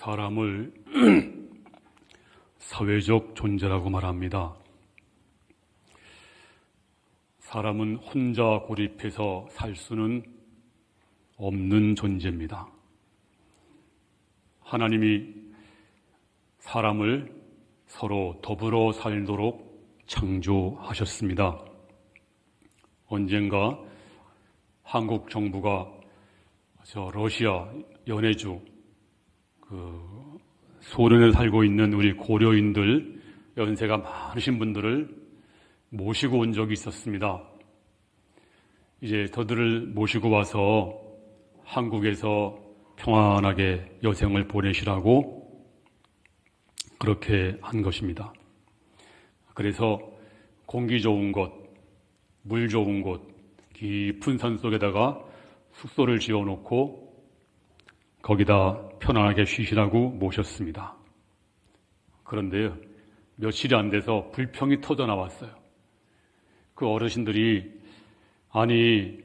사람을 사회적 존재라고 말합니다. 사람은 혼자 고립해서 살 수는 없는 존재입니다. 하나님이 사람을 서로 더불어 살도록 창조하셨습니다. 언젠가 한국 정부가 저 러시아 연해주 그 소련에 살고 있는 우리 고려인들 연세가 많으신 분들을 모시고 온 적이 있었습니다. 이제 저들을 모시고 와서 한국에서 평안하게 여생을 보내시라고 그렇게 한 것입니다. 그래서 공기 좋은 곳, 물 좋은 곳, 깊은 산 속에다가 숙소를 지어 놓고 거기다 편안하게 쉬시라고 모셨습니다. 그런데 며칠이 안 돼서 불평이 터져 나왔어요. 그 어르신들이 아니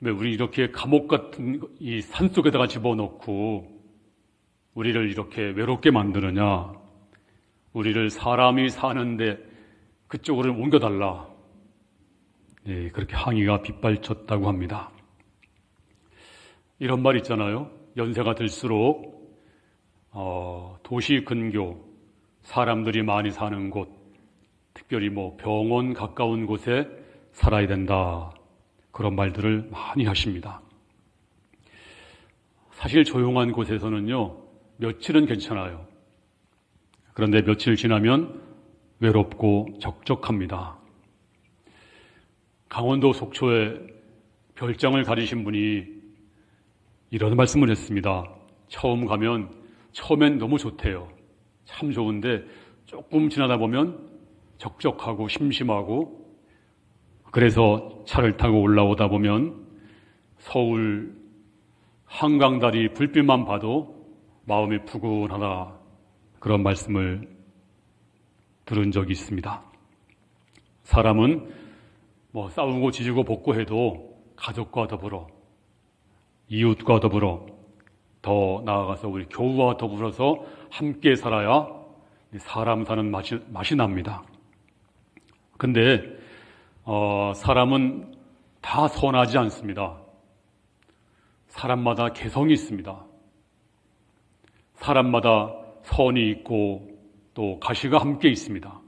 왜 우리 이렇게 감옥 같은 이 산 속에다가 집어넣고 우리를 이렇게 외롭게 만드느냐? 우리를 사람이 사는데 그쪽으로 옮겨달라. 네, 그렇게 항의가 빗발쳤다고 합니다. 이런 말 있잖아요. 연세가 들수록 어, 도시 근교 사람들이 많이 사는 곳, 특별히 뭐 병원 가까운 곳에 살아야 된다. 그런 말들을 많이 하십니다. 사실 조용한 곳에서는요, 며칠은 괜찮아요. 그런데 며칠 지나면 외롭고 적적합니다. 강원도 속초에 별장을 가리신 분이 이런 말씀을 했습니다. 처음 가면 처음엔 너무 좋대요. 참 좋은데 조금 지나다 보면 적적하고 심심하고 그래서 차를 타고 올라오다 보면 서울 한강다리 불빛만 봐도 마음이 푸근하다 그런 말씀을 들은 적이 있습니다. 사람은 뭐 싸우고 지지고 복고해도 가족과 더불어 이웃과 더불어 더 나아가서 우리 교우와 더불어서 함께 살아야 사람 사는 맛이, 맛이 납니다. 근데 어, 사람은 다 선하지 않습니다. 사람마다 개성이 있습니다. 사람마다 선이 있고 또 가시가 함께 있습니다.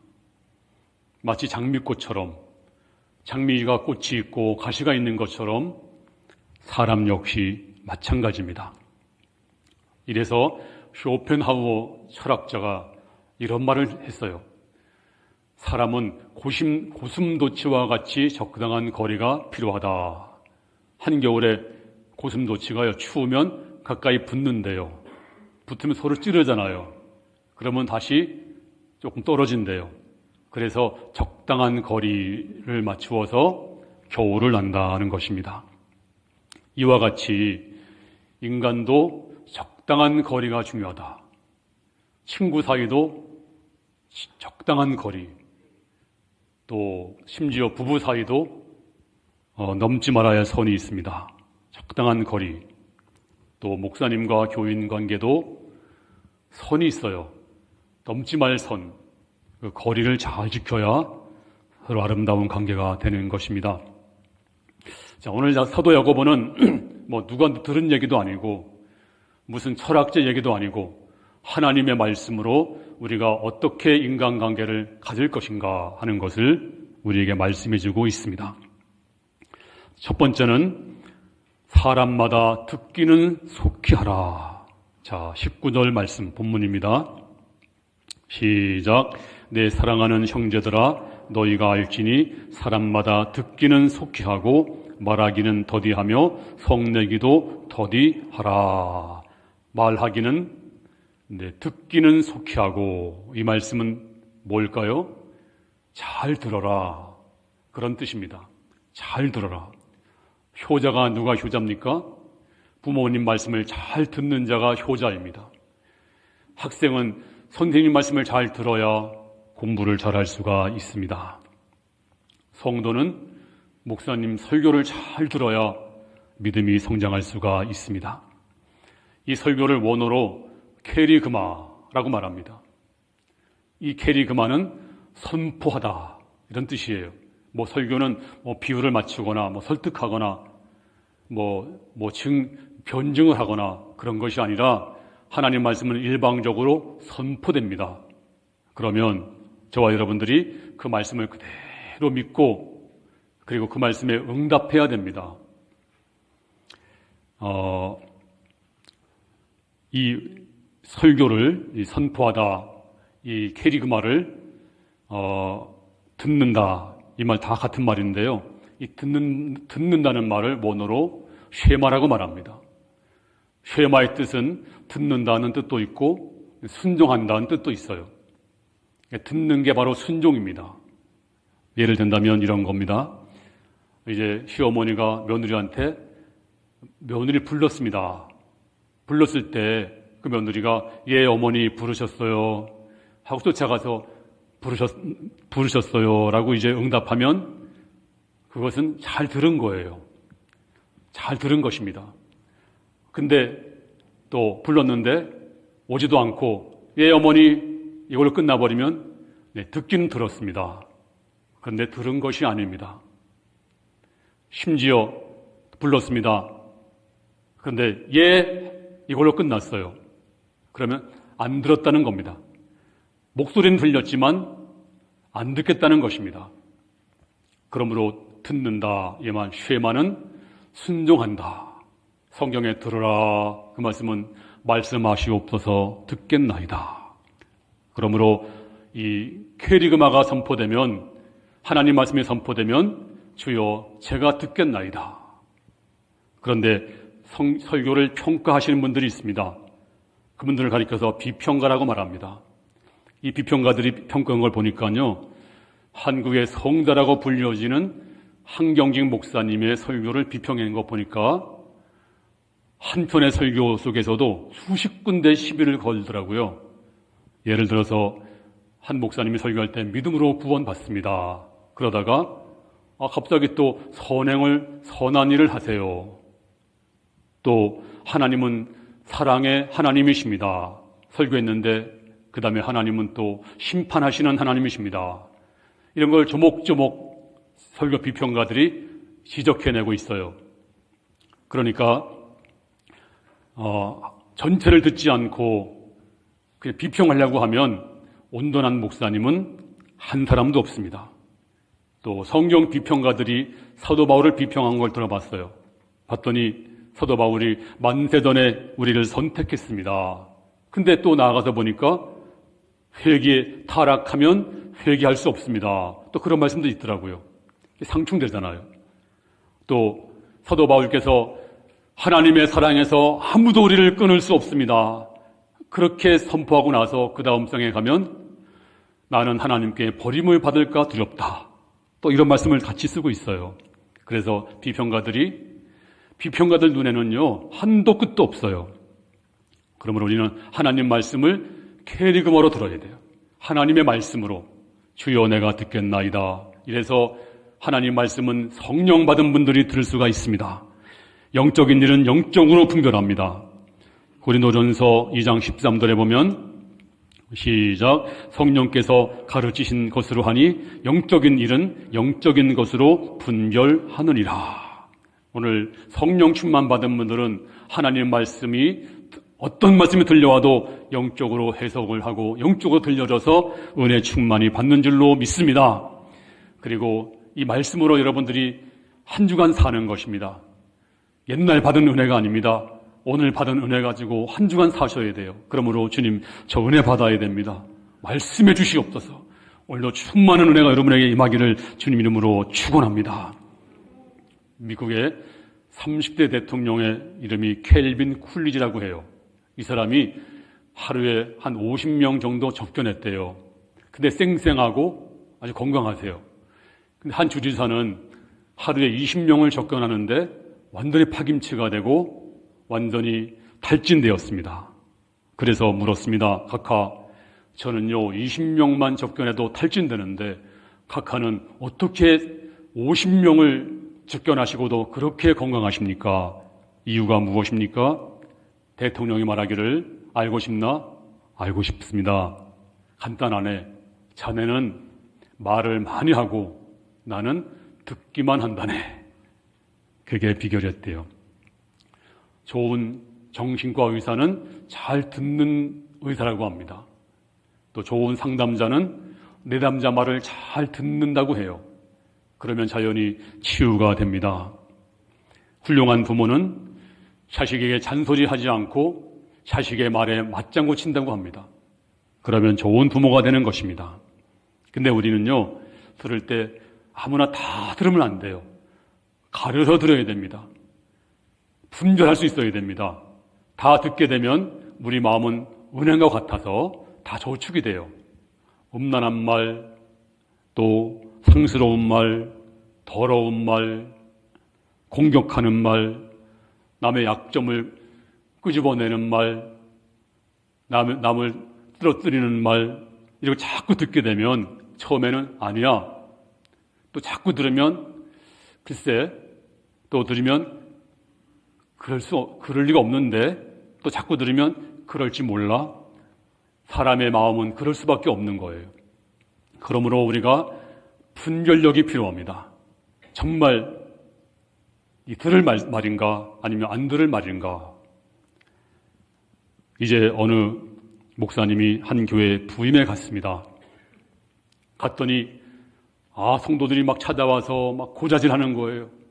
마치 장미꽃처럼 장미가 꽃이 있고 가시가 있는 것처럼 사람 역시 마찬가지입니다. 이래서 쇼펜하우어 철학자가 이런 말을 했어요. 사람은 고심, 고슴도치와 같이 적당한 거리가 필요하다. 한겨울에 고슴도치가요, 추우면 가까이 붙는데요. 붙으면 서로 찌르잖아요. 그러면 다시 조금 떨어진대요. 그래서 적당한 거리를 맞추어서 겨울을 난다는 것입니다. 이와 같이 인간도 적당한 거리가 중요하다. 친구 사이도 적당한 거리, 또 심지어 부부 사이도 어, 넘지 말아야 할 선이 있습니다. 적당한 거리, 또 목사님과 교인 관계도 선이 있어요. 넘지 말 선, 그 거리를 잘 지켜야 서로 아름다운 관계가 되는 것입니다. 자, 오늘 사도 야고보는 뭐 누가 들은 얘기도 아니고 무슨 철학자 얘기도 아니고 하나님의 말씀으로 우리가 어떻게 인간관계를 가질 것인가 하는 것을 우리에게 말씀해 주고 있습니다. 첫 번째는 사람마다 듣기는 속히 하라. 자, 19절 말씀 본문입니다. 시작. 내 사랑하는 형제들아 너희가 알지니 사람마다 듣기는 속히 하고 말하기는 더디하며 성내기도 더디하라. 말하기는 네, 듣기는 속히 하고 이 말씀은 뭘까요? 잘 들어라. 그런 뜻입니다. 잘 들어라. 효자가 누가 효자입니까? 부모님 말씀을 잘 듣는 자가 효자입니다. 학생은 선생님 말씀을 잘 들어야 공부를 잘할 수가 있습니다. 성도는 목사님 설교를 잘 들어야 믿음이 성장할 수가 있습니다. 이 설교를 원어로 캐리그마라고 말합니다. 이 캐리그마는 선포하다 이런 뜻이에요. 뭐 설교는 뭐 비유를 맞추거나 뭐 설득하거나 뭐 뭐 증 변증을 하거나 그런 것이 아니라 하나님 말씀은 일방적으로 선포됩니다. 그러면 저와 여러분들이 그 말씀을 그대로 믿고 그리고 그 말씀에 응답해야 됩니다. 어, 이 설교를 선포하다, 이 캐리그마를 어, 듣는다 이 말 다 같은 말인데요. 이 듣는 듣는다는 말을 원어로 쉐마라고 말합니다. 쉐마의 뜻은 듣는다는 뜻도 있고 순종한다는 뜻도 있어요. 듣는 게 바로 순종입니다. 예를 든다면 이런 겁니다. 이제 시어머니가 며느리한테 며느리 불렀습니다. 불렀을 때 그 며느리가 예 어머니 부르셨어요 하고 쫓아가서 부르셨 부르셨어요라고 이제 응답하면 그것은 잘 들은 거예요. 잘 들은 것입니다. 근데 또 불렀는데 오지도 않고 예 어머니 이걸로 끝나버리면 네, 듣기는 들었습니다. 그런데 들은 것이 아닙니다. 심지어 불렀습니다. 그런데 예 이걸로 끝났어요. 그러면 안 들었다는 겁니다. 목소리는 들렸지만 안 듣겠다는 것입니다. 그러므로 듣는다 이말 쉐마는 순종한다. 성경에 들으라 그 말씀은 말씀하시옵소서 듣겠나이다. 그러므로 이 쾌리그마가 선포되면 하나님 말씀이 선포되면 주여 제가 듣겠나이다. 그런데 성, 설교를 평가하시는 분들이 있습니다. 그분들을 가리켜서 비평가라고 말합니다. 이 비평가들이 평가한 걸 보니까요. 한국의 성자라고 불려지는 한경직 목사님의 설교를 비평한 거 보니까 한 편의 설교 속에서도 수십 군데 시비를 걸더라고요. 예를 들어서 한 목사님이 설교할 때 믿음으로 구원받습니다. 그러다가 아, 갑자기 또 선행을 선한 일을 하세요. 또 하나님은 사랑의 하나님이십니다. 설교했는데 그 다음에 하나님은 또 심판하시는 하나님이십니다. 이런 걸 조목조목 설교 비평가들이 지적해내고 있어요. 그러니까 어, 전체를 듣지 않고 그냥 비평하려고 하면 온전한 목사님은 한 사람도 없습니다. 또 성경 비평가들이 사도 바울을 비평한 걸 들어봤어요. 봤더니 사도 바울이 만세전에 우리를 선택했습니다. 근데 또 나아가서 보니까 회개에 타락하면 회개할 수 없습니다. 또 그런 말씀도 있더라고요. 상충되잖아요. 또 사도 바울께서 하나님의 사랑에서 아무도 우리를 끊을 수 없습니다. 그렇게 선포하고 나서 그 다음 장에 가면 나는 하나님께 버림을 받을까 두렵다. 또 이런 말씀을 같이 쓰고 있어요. 그래서 비평가들이 비평가들 눈에는요, 한도 끝도 없어요. 그러므로 우리는 하나님 말씀을 캐리그머로 들어야 돼요. 하나님의 말씀으로 주여 내가 듣겠나이다. 이래서 하나님 말씀은 성령 받은 분들이 들을 수가 있습니다. 영적인 일은 영적으로 분별합니다. 고린도전서 2장 13절에 보면 시작 성령께서 가르치신 것으로 하니 영적인 일은 영적인 것으로 분별하느니라. 오늘 성령 충만 받은 분들은 하나님 말씀이 어떤 말씀이 들려와도 영적으로 해석을 하고 영적으로 들려져서 은혜 충만이 받는 줄로 믿습니다. 그리고 이 말씀으로 여러분들이 한 주간 사는 것입니다. 옛날 받은 은혜가 아닙니다. 오늘 받은 은혜 가지고 한 주간 사셔야 돼요. 그러므로 주님 저 은혜 받아야 됩니다. 말씀해 주시옵소서. 오늘도 충만한 은혜가 여러분에게 임하기를 주님 이름으로 축원합니다. 미국의 30대 대통령의 이름이 켈빈 쿨리지라고 해요. 이 사람이 하루에 한 50명 정도 접견했대요. 근데 쌩쌩하고 아주 건강하세요. 근데 한 주지사는 하루에 20명을 접견하는데 완전히 파김치가 되고 완전히 탈진되었습니다. 그래서 물었습니다. 각하, 저는요, 20명만 접견해도 탈진되는데, 각하는 어떻게 50명을 접견하시고도 그렇게 건강하십니까? 이유가 무엇입니까? 대통령이 말하기를 알고 싶나? 알고 싶습니다. 간단하네. 자네는 말을 많이 하고 나는 듣기만 한다네. 그게 비결이었대요. 좋은 정신과 의사는 잘 듣는 의사라고 합니다. 또 좋은 상담자는 내담자 말을 잘 듣는다고 해요. 그러면 자연히 치유가 됩니다. 훌륭한 부모는 자식에게 잔소리하지 않고 자식의 말에 맞장구 친다고 합니다. 그러면 좋은 부모가 되는 것입니다. 근데 우리는요, 들을 때 아무나 다 들으면 안 돼요. 가려서 들어야 됩니다. 분별할 수 있어야 됩니다. 다 듣게 되면 우리 마음은 은행과 같아서 다 저축이 돼요. 음란한 말, 또 상스러운 말, 더러운 말, 공격하는 말, 남의 약점을 끄집어내는 말, 남, 남을 쓰러뜨리는 말, 이렇게 자꾸 듣게 되면 처음에는 아니야. 또 자꾸 들으면 글쎄, 또 들으면 그럴 수, 그럴 리가 없는데 또 자꾸 들으면 그럴지 몰라. 사람의 마음은 그럴 수밖에 없는 거예요. 그러므로 우리가 분별력이 필요합니다. 정말 이 들을 말, 말인가 아니면 안 들을 말인가. 이제 어느 목사님이 한 교회 부임에 갔습니다. 갔더니 아 성도들이 막 찾아와서 막 고자질 하는 거예요.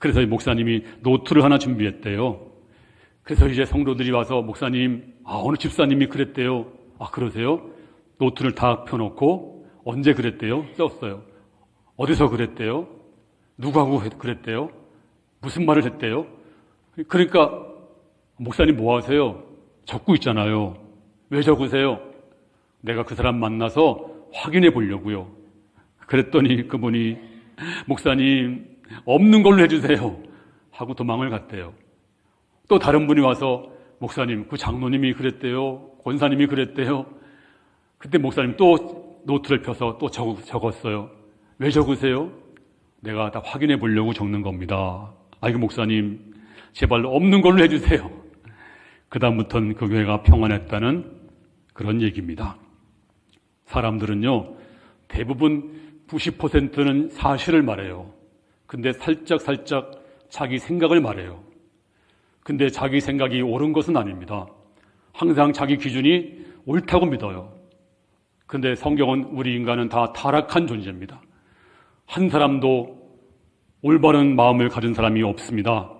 그래서 이 목사님이 노트를 하나 준비했대요. 그래서 이제 성도들이 와서 목사님, 아, 어느 집사님이 그랬대요. 아, 그러세요? 노트를 다 펴놓고 언제 그랬대요? 썼어요. 어디서 그랬대요? 누구하고 그랬대요? 무슨 말을 했대요? 그러니까 목사님 뭐 하세요? 적고 있잖아요. 왜 적으세요? 내가 그 사람 만나서 확인해 보려고요. 그랬더니 그분이 목사님 없는 걸로 해주세요. 하고 도망을 갔대요. 또 다른 분이 와서 목사님, 그 장로님이 그랬대요. 권사님이 그랬대요. 그때 목사님 또 노트를 펴서 또 적, 적었어요. 왜 적으세요? 내가 다 확인해 보려고 적는 겁니다. 아이고, 목사님, 제발 없는 걸로 해주세요. 그다음부터는 그 교회가 평안했다는 그런 얘기입니다. 사람들은요, 대부분 90%는 사실을 말해요. 근데 살짝 살짝 자기 생각을 말해요. 근데 자기 생각이 옳은 것은 아닙니다. 항상 자기 기준이 옳다고 믿어요. 근데 성경은 우리 인간은 다 타락한 존재입니다. 한 사람도 올바른 마음을 가진 사람이 없습니다.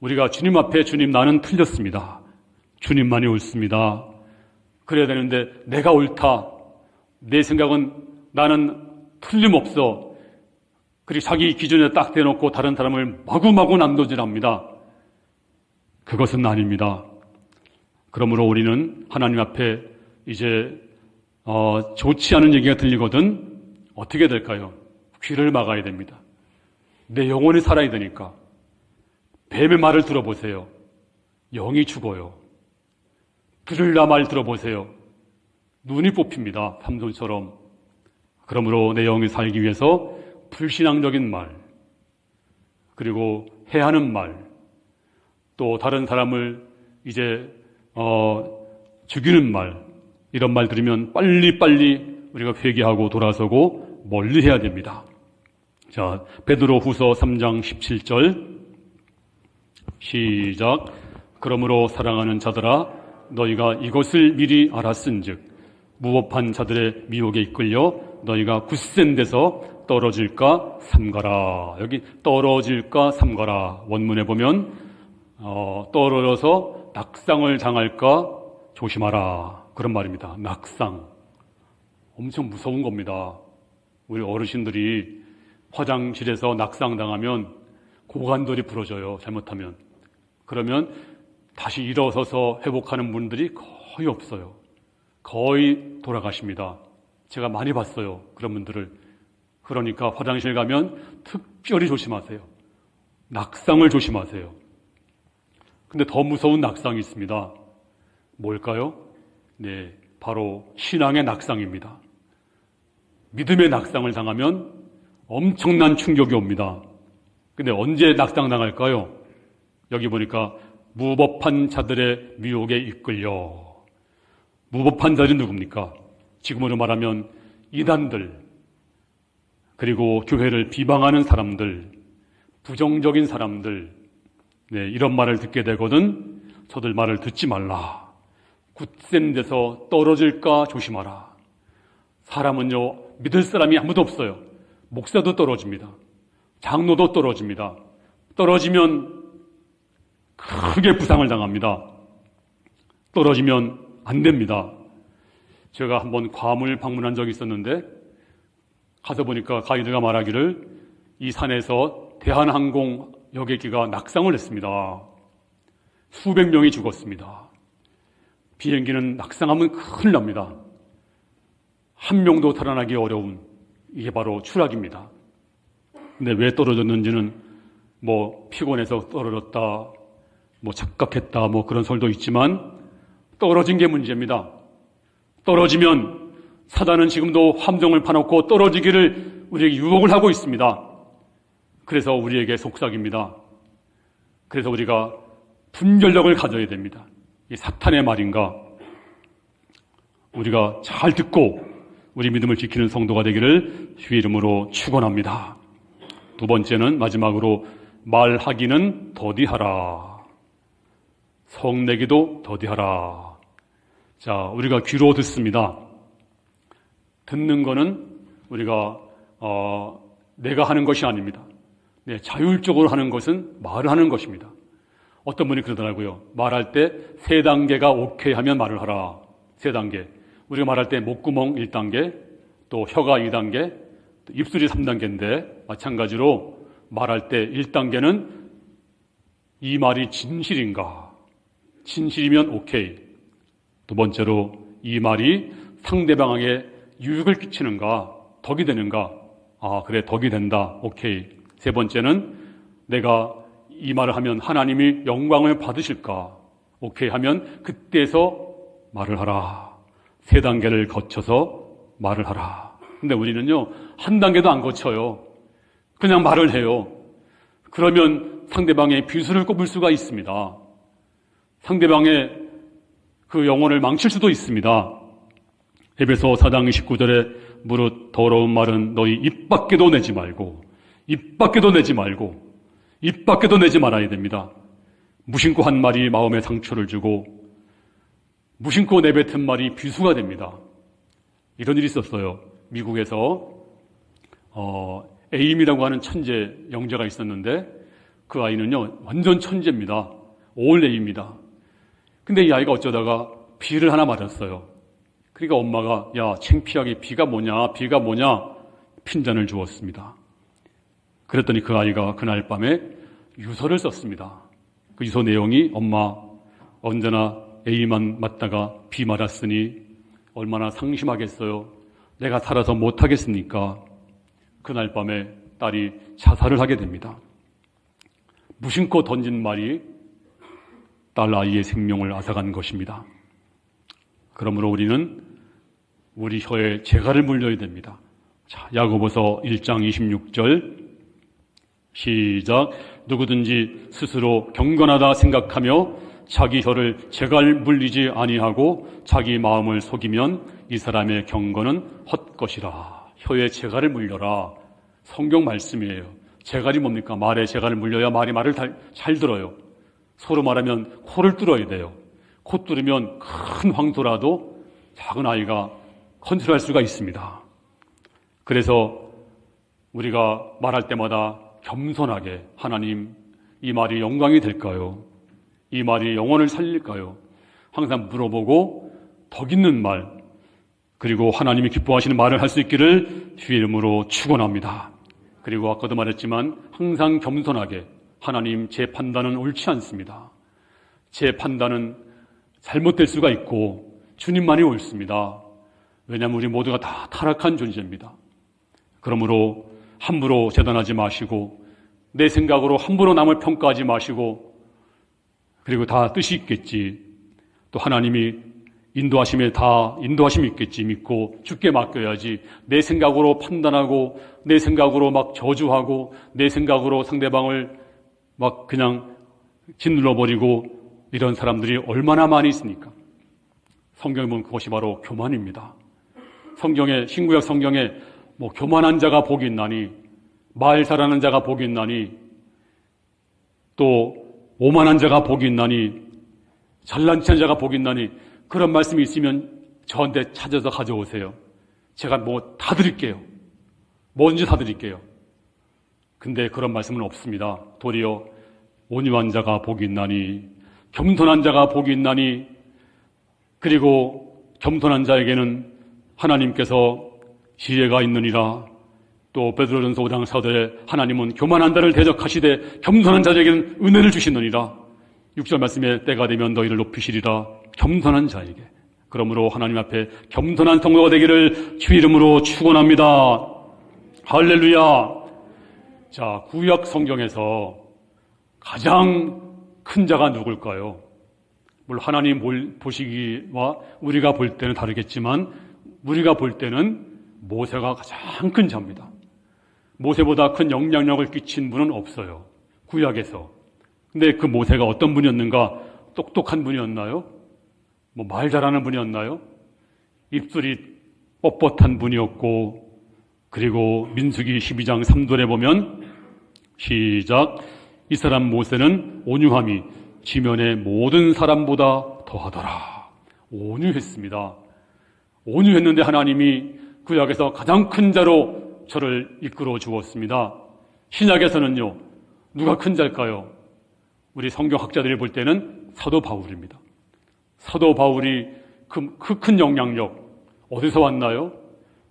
우리가 주님 앞에 주님 나는 틀렸습니다. 주님만이 옳습니다. 그래야 되는데 내가 옳다. 내 생각은 나는 틀림없어. 그리고 자기 기준에 딱 대놓고 다른 사람을 마구마구 남도질합니다. 그것은 아닙니다. 그러므로 우리는 하나님 앞에 이제 어, 좋지 않은 얘기가 들리거든 어떻게 될까요? 귀를 막아야 됩니다. 내 영혼이 살아야 되니까 뱀의 말을 들어보세요. 영이 죽어요. 들을라 말 들어보세요. 눈이 뽑힙니다. 삼손처럼. 그러므로 내 영이 살기 위해서 불신앙적인 말, 그리고 해하는 말, 또 다른 사람을 이제 어, 죽이는 말, 이런 말 들으면 빨리 빨리 우리가 회개하고 돌아서고 멀리 해야 됩니다. 자, 베드로 후서 3장 17절 시작 그러므로 사랑하는 자들아 너희가 이것을 미리 알았은즉 무법한 자들의 미혹에 이끌려 너희가 굳센 데서 떨어질까 삼가라. 여기 떨어질까 삼가라. 원문에 보면 어, 떨어져서 낙상을 당할까 조심하라. 그런 말입니다. 낙상. 엄청 무서운 겁니다. 우리 어르신들이 화장실에서 낙상 당하면 고관절이 부러져요. 잘못하면. 그러면 다시 일어서서 회복하는 분들이 거의 없어요. 거의 돌아가십니다. 제가 많이 봤어요. 그런 분들을. 그러니까 화장실 가면 특별히 조심하세요. 낙상을 조심하세요. 근데 더 무서운 낙상이 있습니다. 뭘까요? 네, 바로 신앙의 낙상입니다. 믿음의 낙상을 당하면 엄청난 충격이 옵니다. 근데 언제 낙상 당할까요? 여기 보니까 무법한 자들의 미혹에 이끌려. 무법한 자들이 누굽니까? 지금으로 말하면 이단들, 그리고 교회를 비방하는 사람들, 부정적인 사람들, 네, 이런 말을 듣게 되거든 저들 말을 듣지 말라. 굳센 데서 떨어질까 조심하라. 사람은요, 믿을 사람이 아무도 없어요. 목사도 떨어집니다. 장로도 떨어집니다. 떨어지면 크게 부상을 당합니다. 떨어지면 안 됩니다. 제가 한번 괌을 방문한 적이 있었는데 가서 보니까 가이드가 말하기를 이 산에서 대한항공 여객기가 낙상을 했습니다. 수백 명이 죽었습니다. 비행기는 낙상하면 큰일 납니다. 한 명도 살아나기 어려운 이게 바로 추락입니다. 근데 왜 떨어졌는지는 뭐 피곤해서 떨어졌다, 뭐 착각했다, 뭐 그런 설도 있지만 떨어진 게 문제입니다. 떨어지면 사단은 지금도 함정을 파놓고 떨어지기를 우리에게 유혹을 하고 있습니다. 그래서 우리에게 속삭입니다. 그래서 우리가 분별력을 가져야 됩니다. 이 사탄의 말인가? 우리가 잘 듣고 우리 믿음을 지키는 성도가 되기를 주의 이름으로 축원합니다. 두 번째는 마지막으로 말하기는 더디하라. 성내기도 더디하라. 자, 우리가 귀로 듣습니다. 듣는 거는 우리가 어, 내가 하는 것이 아닙니다. 네, 자율적으로 하는 것은 말을 하는 것입니다. 어떤 분이 그러더라고요. 말할 때 세 단계가 오케이 하면 말을 하라. 세 단계. 우리가 말할 때 목구멍 1단계, 또 혀가 2단계, 또 입술이 3단계인데 마찬가지로 말할 때 1단계는 이 말이 진실인가? 진실이면 오케이. 두 번째로 이 말이 상대방에게 유익을 끼치는가? 덕이 되는가? 아, 그래, 덕이 된다. 오케이. 세 번째는 내가 이 말을 하면 하나님이 영광을 받으실까? 오케이 하면 그때서 말을 하라. 세 단계를 거쳐서 말을 하라. 근데 우리는요, 한 단계도 안 거쳐요. 그냥 말을 해요. 그러면 상대방의 비수를 꼽을 수가 있습니다. 상대방의 그 영혼을 망칠 수도 있습니다. 에베소 4장 29절에 무릇 더러운 말은 너희 입 밖에도 내지 말고 입 밖에도 내지 말고 입 밖에도 내지 말아야 됩니다. 무심코 한 말이 마음에 상처를 주고 무심코 내뱉은 말이 비수가 됩니다. 이런 일이 있었어요. 미국에서 어, 에임이라고 하는 천재 영재가 있었는데 그 아이는요 완전 천재입니다. 올레입니다. 근데 이 아이가 어쩌다가 비를 하나 맞았어요. 그러니까 엄마가 야 창피하게 비가 뭐냐 비가 뭐냐 핀잔을 주었습니다. 그랬더니 그 아이가 그날 밤에 유서를 썼습니다. 그 유서 내용이 엄마 언제나 A만 맞다가 B 맞았으니 얼마나 상심하겠어요. 내가 살아서 못하겠습니까? 그날 밤에 딸이 자살을 하게 됩니다. 무심코 던진 말이 딸 아이의 생명을 앗아간 것입니다. 그러므로 우리는 우리 혀에 재갈을 물려야 됩니다. 자, 야고보서 1장 26절 시작. 누구든지 스스로 경건하다 생각하며 자기 혀를 제갈 물리지 아니하고 자기 마음을 속이면 이 사람의 경건은 헛것이라. 혀에 제갈을 물려라. 성경 말씀이에요. 제갈이 뭡니까? 말에 제갈을 물려야 말이 말을 잘 들어요. 서로 말하면 코를 뚫어야 돼요. 코 뚫으면 큰 황소라도 작은 아이가 컨트롤할 수가 있습니다. 그래서 우리가 말할 때마다 겸손하게 하나님 이 말이 영광이 될까요? 이 말이 영혼을 살릴까요? 항상 물어보고 덕 있는 말 그리고 하나님이 기뻐하시는 말을 할 수 있기를 주의 이름으로 축원합니다. 그리고 아까도 말했지만 항상 겸손하게 하나님 제 판단은 옳지 않습니다. 제 판단은 잘못될 수가 있고 주님만이 옳습니다. 왜냐하면 우리 모두가 다 타락한 존재입니다. 그러므로 함부로 재단하지 마시고 내 생각으로 함부로 남을 평가하지 마시고 그리고 다 뜻이 있겠지. 또 하나님이 인도하심에 다 인도하심이 있겠지 믿고 죽게 맡겨야지 내 생각으로 판단하고 내 생각으로 막 저주하고 내 생각으로 상대방을 막 그냥 짓눌러 버리고 이런 사람들이 얼마나 많이 있습니까? 성경에 보면 그것이 바로 교만입니다. 성경에 신구약 성경에 뭐 교만한 자가 복이 있나니 말 잘하는 자가 복이 있나니 또 오만한 자가 복이 있나니 잘난 체한 자가 복이 있나니 그런 말씀이 있으면 저한테 찾아서 가져오세요. 제가 뭐 다 드릴게요. 뭔지 다 드릴게요. 근데 그런 말씀은 없습니다. 도리어 온유한 자가 복이 있나니 겸손한 자가 복이 있나니 그리고 겸손한 자에게는 하나님께서 지혜가 있느니라 또 베드로전서 5장 4절에 하나님은 교만한 자를 대적하시되 겸손한 자에게는 은혜를 주시느니라 6절 말씀에 때가 되면 너희를 높이시리라 겸손한 자에게 그러므로 하나님 앞에 겸손한 성도가 되기를 주 이름으로 축원합니다. 할렐루야. 자, 구약 성경에서 가장 큰 자가 누굴까요? 물론 하나님 보시기와 우리가 볼 때는 다르겠지만 우리가 볼 때는 모세가 가장 큰 자입니다. 모세보다 큰 영향력을 끼친 분은 없어요. 구약에서. 근데 그 모세가 어떤 분이었는가? 똑똑한 분이었나요? 뭐 말 잘하는 분이었나요? 입술이 뻣뻣한 분이었고 그리고 민수기 12장 3절에 보면 시작 이 사람 모세는 온유함이 지면의 모든 사람보다 더하더라. 온유했습니다. 온유했는데 하나님이 구약에서 가장 큰 자로 저를 이끌어 주었습니다. 신약에서는요, 누가 큰 자일까요? 우리 성경학자들이 볼 때는 사도 바울입니다. 사도 바울이 그 큰 영향력 어디서 왔나요?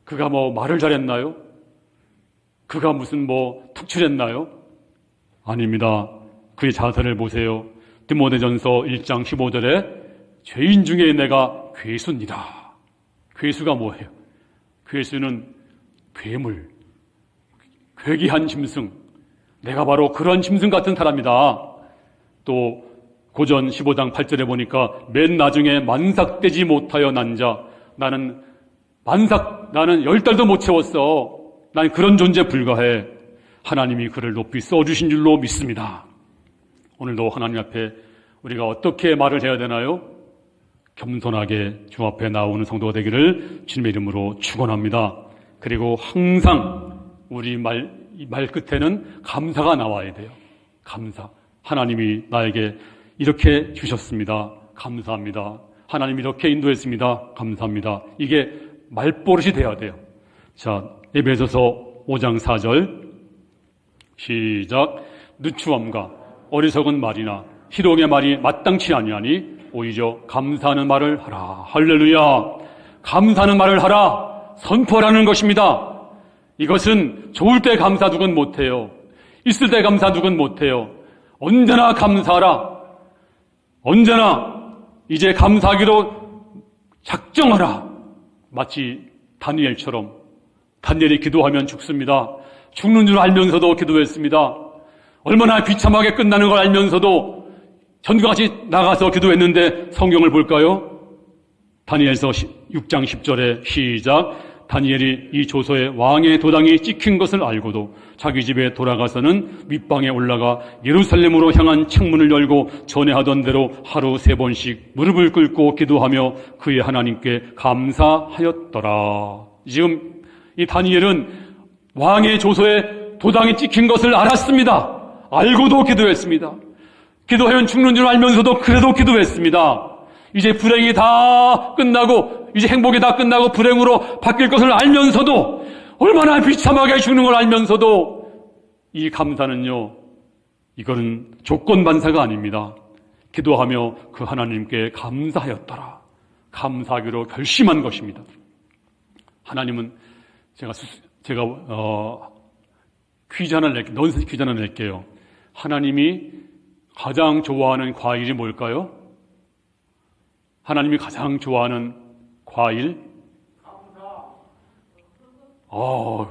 그가 뭐 말을 잘했나요? 그가 무슨 뭐 특출했나요? 아닙니다. 그의 자세를 보세요. 디모데전서 1장 15절에 죄인 중에 내가 괴수입니다. 괴수가 뭐예요? 괴수는 괴물, 괴기한 짐승. 내가 바로 그런 짐승 같은 사람이다. 또 고전 15장 8절에 보니까 맨 나중에 만삭되지 못하여 난 자. 나는 만삭, 나는 열 달도 못 채웠어. 난 그런 존재 불과해. 하나님이 그를 높이 써주신 줄로 믿습니다. 오늘도 하나님 앞에 우리가 어떻게 말을 해야 되나요? 겸손하게 주 앞에 나오는 성도가 되기를 주님의 이름으로 축원합니다. 그리고 항상 우리 말, 말 끝에는 감사가 나와야 돼요. 감사. 하나님이 나에게 이렇게 주셨습니다. 감사합니다. 하나님 이렇게 인도했습니다. 감사합니다. 이게 말버릇이 돼야 돼요. 자, 에베소서 5장 4절 시작 누추함과 어리석은 말이나 희롱의 말이 마땅치 아니하니 오히려 감사하는 말을 하라. 할렐루야. 감사하는 말을 하라. 선포라는 것입니다. 이것은 좋을 때 감사 누군 못해요. 있을 때 감사 누군 못해요. 언제나 감사하라. 언제나 이제 감사하기로 작정하라. 마치 다니엘처럼 다니엘이 기도하면 죽습니다. 죽는 줄 알면서도 기도했습니다. 얼마나 비참하게 끝나는 걸 알면서도 전과 같이 나가서 기도했는데 성경을 볼까요? 다니엘서 6장 10절에 시작 다니엘이 이 조서에 왕의 도당이 찍힌 것을 알고도 자기 집에 돌아가서는 윗방에 올라가 예루살렘으로 향한 창문을 열고 전에 하던 대로 하루 세 번씩 무릎을 꿇고 기도하며 그의 하나님께 감사하였더라. 지금 이 다니엘은 왕의 조서에 도당이 찍힌 것을 알았습니다. 알고도 기도했습니다. 기도하면 죽는 줄 알면서도 그래도 기도했습니다. 이제 불행이 다 끝나고 이제 행복이 다 끝나고 불행으로 바뀔 것을 알면서도 얼마나 비참하게 죽는 걸 알면서도 이 감사는요. 이거는 조건 반사가 아닙니다. 기도하며 그 하나님께 감사하였더라. 감사하기로 결심한 것입니다. 하나님은 제가 제가 어, 퀴즈 하나 낼게요. 넌센스 퀴즈 하나 낼게요. 하나님이 가장 좋아하는 과일이 뭘까요? 하나님이 가장 좋아하는 과일? 아,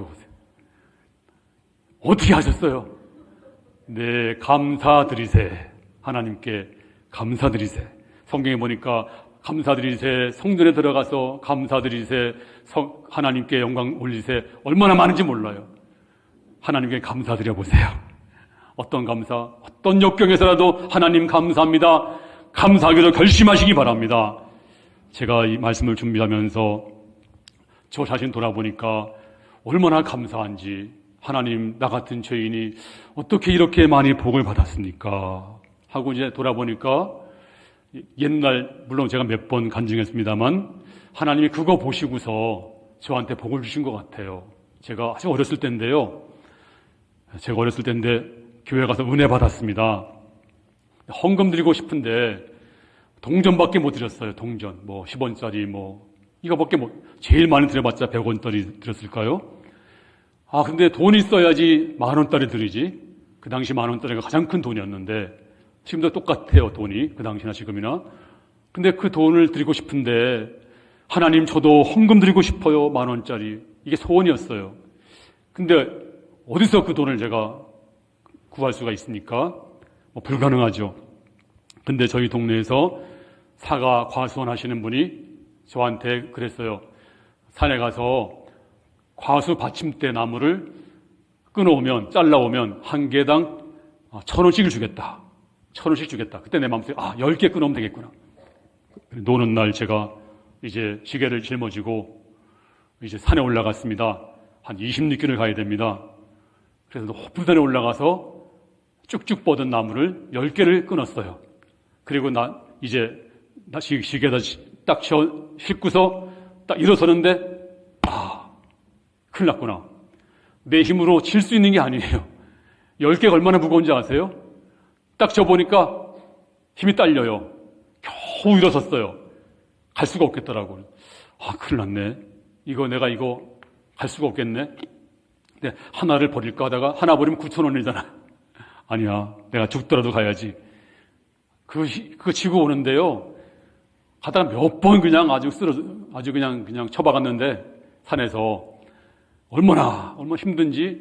어떻게 하셨어요? 네, 감사드리세. 하나님께 감사드리세. 성경에 보니까 감사드리세. 성전에 들어가서 감사드리세. 성, 하나님께 영광 올리세. 얼마나 많은지 몰라요. 하나님께 감사드려 보세요. 어떤 감사, 어떤 역경에서라도 하나님 감사합니다. 감사하기로 결심하시기 바랍니다. 제가 이 말씀을 준비하면서 저 자신 돌아보니까 얼마나 감사한지 하나님 나 같은 죄인이 어떻게 이렇게 많이 복을 받았습니까? 하고 이제 돌아보니까 옛날 물론 제가 몇 번 간증했습니다만 하나님이 그거 보시고서 저한테 복을 주신 것 같아요. 제가 아주 어렸을 때인데요. 제가 어렸을 때인데 교회 가서 은혜 받았습니다. 헌금 드리고 싶은데 동전밖에 못 드렸어요. 동전. 뭐 10원짜리 뭐 이거밖에 못 제일 많이 드려봤자 100원짜리 드렸을까요? 아 근데 돈이 있어야지 만 원짜리 드리지. 그 당시 만 원짜리가 가장 큰 돈이었는데 지금도 똑같아요. 돈이 그 당시나 지금이나. 근데 그 돈을 드리고 싶은데 하나님 저도 헌금 드리고 싶어요. 만 원짜리. 이게 소원이었어요. 근데 어디서 그 돈을 제가 구할 수가 있습니까? 뭐 불가능하죠. 근데 저희 동네에서 사과 과수원 하시는 분이 저한테 그랬어요. 산에 가서 과수 받침대 나무를 끊어오면, 잘라오면 한 개당 아, 천 원씩을 주겠다. 천 원씩 주겠다. 그때 내 마음속에, 아, 열 개 끊으면 되겠구나. 노는 날 제가 이제 시계를 짊어지고 이제 산에 올라갔습니다. 한 26km 가야 됩니다. 그래서 높은 산에 올라가서 쭉쭉 뻗은 나무를 10개를 끊었어요. 그리고 나 이제 나 시- 시계에다 딱 쳐- 싣고서 딱 일어서는데 아 큰일 났구나. 내 힘으로 칠 수 있는 게 아니에요. 10개가 얼마나 무거운지 아세요? 딱 져보니까 힘이 딸려요. 겨우 일어섰어요. 갈 수가 없겠더라고요. 아, 큰일 났네. 이거 내가 이거 갈 수가 없겠네. 근데 하나를 버릴까 하다가 하나 버리면 9천 원이잖아. 아니야. 내가 죽더라도 가야지. 그, 그거 지고 오는데요. 가다가 몇 번 그냥 아주 쓰러져, 아주 그냥, 그냥 쳐박았는데, 산에서. 얼마나, 얼마나 힘든지,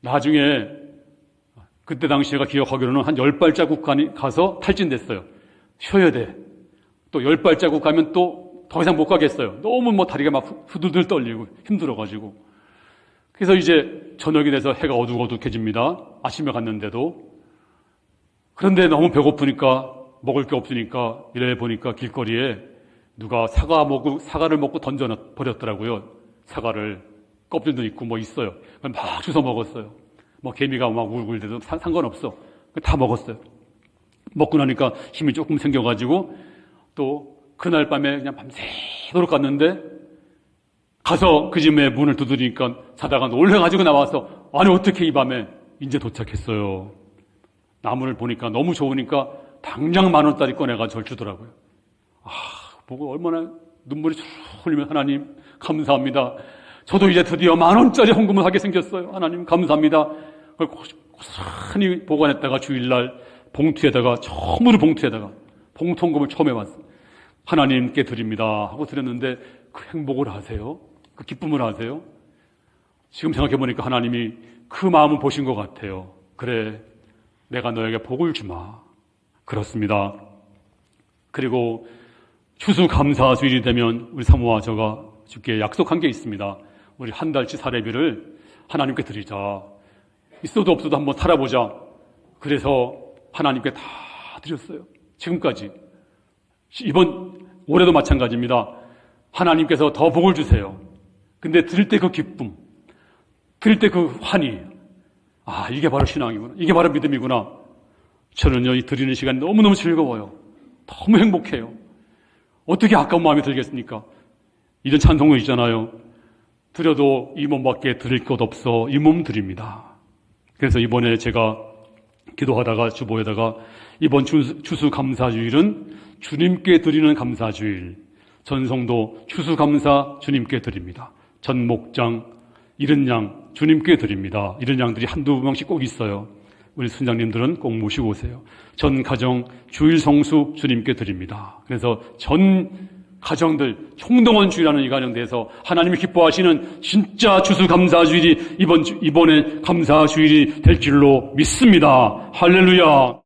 나중에, 그때 당시 제가 기억하기로는 한 열 발자국 가서 탈진됐어요. 쉬어야 돼. 또 열 발자국 가면 또 더 이상 못 가겠어요. 너무 뭐 다리가 막 후- 후들들 떨리고 힘들어가지고. 그래서 이제 저녁이 돼서 해가 어둑어둑해집니다. 아침에 갔는데도. 그런데 너무 배고프니까 먹을 게 없으니까 이래 보니까 길거리에 누가 사과 먹고 사과를 먹고 던져 버렸더라고요. 사과를 껍질도 있고 뭐 있어요. 막 주워 먹었어요. 뭐 개미가 막 울굴대도 상- 상관없어. 다 먹었어요. 먹고 나니까 힘이 조금 생겨가지고 또 그날 밤에 그냥 밤새도록 갔는데 가서 그 집에 문을 두드리니까 자다가 놀래가지고 나와서 아니 어떻게 이 밤에 이제 도착했어요. 나무를 보니까 너무 좋으니까 당장 만 원짜리 꺼내가 절 주더라고요. 아 보고 얼마나 눈물이 쭉 흘리면 하나님 감사합니다. 저도 이제 드디어 만 원짜리 헌금을 하게 생겼어요. 하나님 감사합니다. 그걸 고스란히 보관했다가 주일날 봉투에다가 처음으로 봉투에다가 봉통금을 처음 해봤어요. 하나님께 드립니다 하고 드렸는데 그 행복을 아세요? 그 기쁨을 아세요? 지금 생각해 보니까 하나님이 그 마음을 보신 것 같아요. 그래, 내가 너에게 복을 주마. 그렇습니다. 그리고 추수감사 주일이 되면 우리 사모와 저가 주께 약속한 게 있습니다. 우리 한 달치 사례비를 하나님께 드리자. 있어도 없어도 한번 살아보자. 그래서 하나님께 다 드렸어요. 지금까지. 이번 올해도 마찬가지입니다. 하나님께서 더 복을 주세요. 근데 드릴 때그 기쁨, 드릴 때그 환희. 아, 이게 바로 신앙이구나. 이게 바로 믿음이구나. 저는요, 이 드리는 시간이 너무너무 즐거워요. 너무 행복해요. 어떻게 아까운 마음이 들겠습니까? 이런 찬송가 있잖아요. 드려도 이 몸밖에 드릴 것 없어 이 몸 드립니다. 그래서 이번에 제가 기도하다가 주보에다가 이번 추수, 추수 감사주일은 주님께 드리는 감사주일. 전성도 추수 감사 주님께 드립니다. 전 목장, 이른 양 주님께 드립니다. 이런 양들이 한두 명씩 꼭 있어요. 우리 순장님들은 꼭 모시고 오세요. 전 가정 주일 성수 주님께 드립니다. 그래서 전 가정들 총동원 주일하는 이 가정대에서 하나님이 기뻐하시는 진짜 추수 감사 주일이 이번 주, 이번에 감사 주일이 될 줄로 믿습니다. 할렐루야.